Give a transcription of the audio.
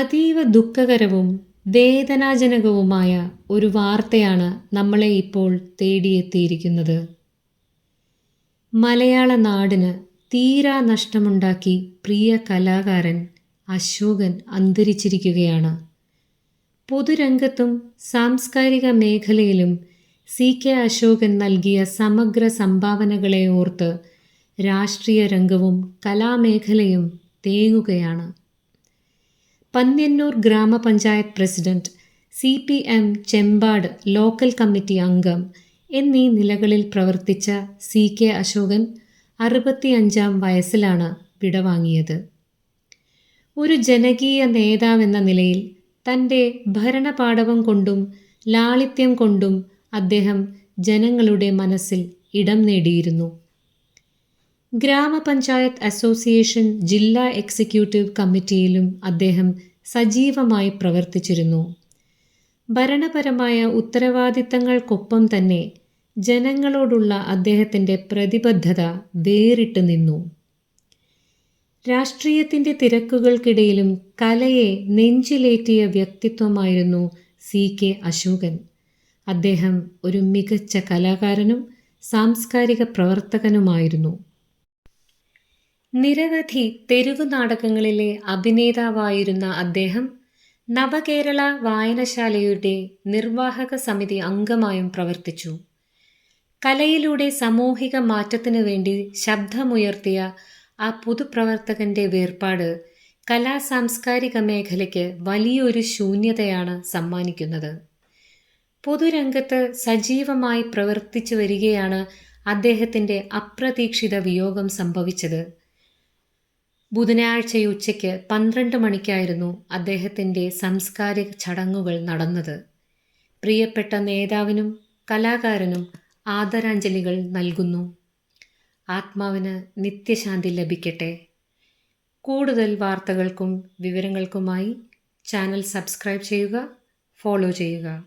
അതീവ ദുഃഖകരവും വേദനാജനകവുമായ ഒരു വാർത്തയാണ് നമ്മളെ ഇപ്പോൾ തേടിയെത്തിയിരിക്കുന്നത്. മലയാള നാടിന് തീരാ നഷ്ടമുണ്ടാക്കി പ്രിയ കലാകാരൻ അശോകൻ അന്തരിച്ചിരിക്കുകയാണ്. പൊതുരംഗത്തും സാംസ്കാരിക മേഖലയിലും സി കെ അശോകൻ നൽകിയ സമഗ്ര സംഭാവനകളെ ഓർത്ത് രാഷ്ട്രീയ രംഗവും കലാമേഖലയും തേങ്ങുകയാണ്. Panniyannur grama panchayat president C P M Chembad local committee അംഗം എന്നീ നിലകളിൽ പ്രവർത്തിച്ച സി കെ അശോകൻ അറുപത്തിയഞ്ചാം വയസ്സിലാണ് വിടവാങ്ങിയത് ഒരു ജനകീയ നേതാവെന്ന നിലയിൽ തന്റെ ഭരണപാടവം കൊണ്ടും ലാളിത്യം കൊണ്ടും അദ്ദേഹം ജനങ്ങളുടെ മനസ്സിൽ ഇടം നേടിയിരുന്നു. ഗ്രാമപഞ്ചായത്ത് അസോസിയേഷൻ ജില്ലാ എക്സിക്യൂട്ടീവ് കമ്മിറ്റിയിലും അദ്ദേഹം സജീവമായി പ്രവർത്തിച്ചിരുന്നു. ഭരണപരമായ ഉത്തരവാദിത്തങ്ങൾക്കൊപ്പം തന്നെ ജനങ്ങളോടുള്ള അദ്ദേഹത്തിന്റെ പ്രതിബദ്ധത വേറിട്ട് നിന്നു. രാഷ്ട്രീയത്തിന്റെ തിരക്കുകൾക്കിടയിലും കലയെ നെഞ്ചിലേറ്റിയ വ്യക്തിത്വമായിരുന്നു സി കെ അശോകൻ. അദ്ദേഹം ഒരു മികച്ച കലാകാരനും സാംസ്കാരിക പ്രവർത്തകനുമായിരുന്നു. നിരവധി തെരുവ് നാടകങ്ങളിലെ അഭിനേതാവായിരുന്ന അദ്ദേഹം നവകേരള വായനശാലയുടെ നിർവാഹക സമിതി അംഗമായും പ്രവർത്തിച്ചു. കലയിലൂടെ സാമൂഹിക മാറ്റത്തിനു വേണ്ടി ശബ്ദമുയർത്തിയ ആ പുതുപ്രവർത്തകന്റെ വേർപാട് കലാ സാംസ്കാരിക മേഖലയ്ക്ക് വലിയൊരു ശൂന്യതയാണ് സമ്മാനിക്കുന്നത്. പൊതുരംഗത്ത് സജീവമായി പ്രവർത്തിച്ചു വരികയാണ് അദ്ദേഹത്തിന്റെ അപ്രതീക്ഷിത വിയോഗം സംഭവിച്ചത്. ബുധനാഴ്ച ഉച്ചയ്ക്ക് പന്ത്രണ്ട് മണിക്കായിരുന്നു അദ്ദേഹത്തിന്റെ സാംസ്കാരിക ചടങ്ങുകൾ നടന്നത്. പ്രിയപ്പെട്ട നേതാവിനും കലാകാരനും ആദരാഞ്ജലികൾ നൽകുന്നു. ആത്മാവിന് നിത്യശാന്തി ലഭിക്കട്ടെ. കൂടുതൽ വാർത്തകൾക്കും വിവരങ്ങൾക്കുമായി ചാനൽ സബ്സ്ക്രൈബ് ചെയ്യുക ഫോളോ ചെയ്യുക.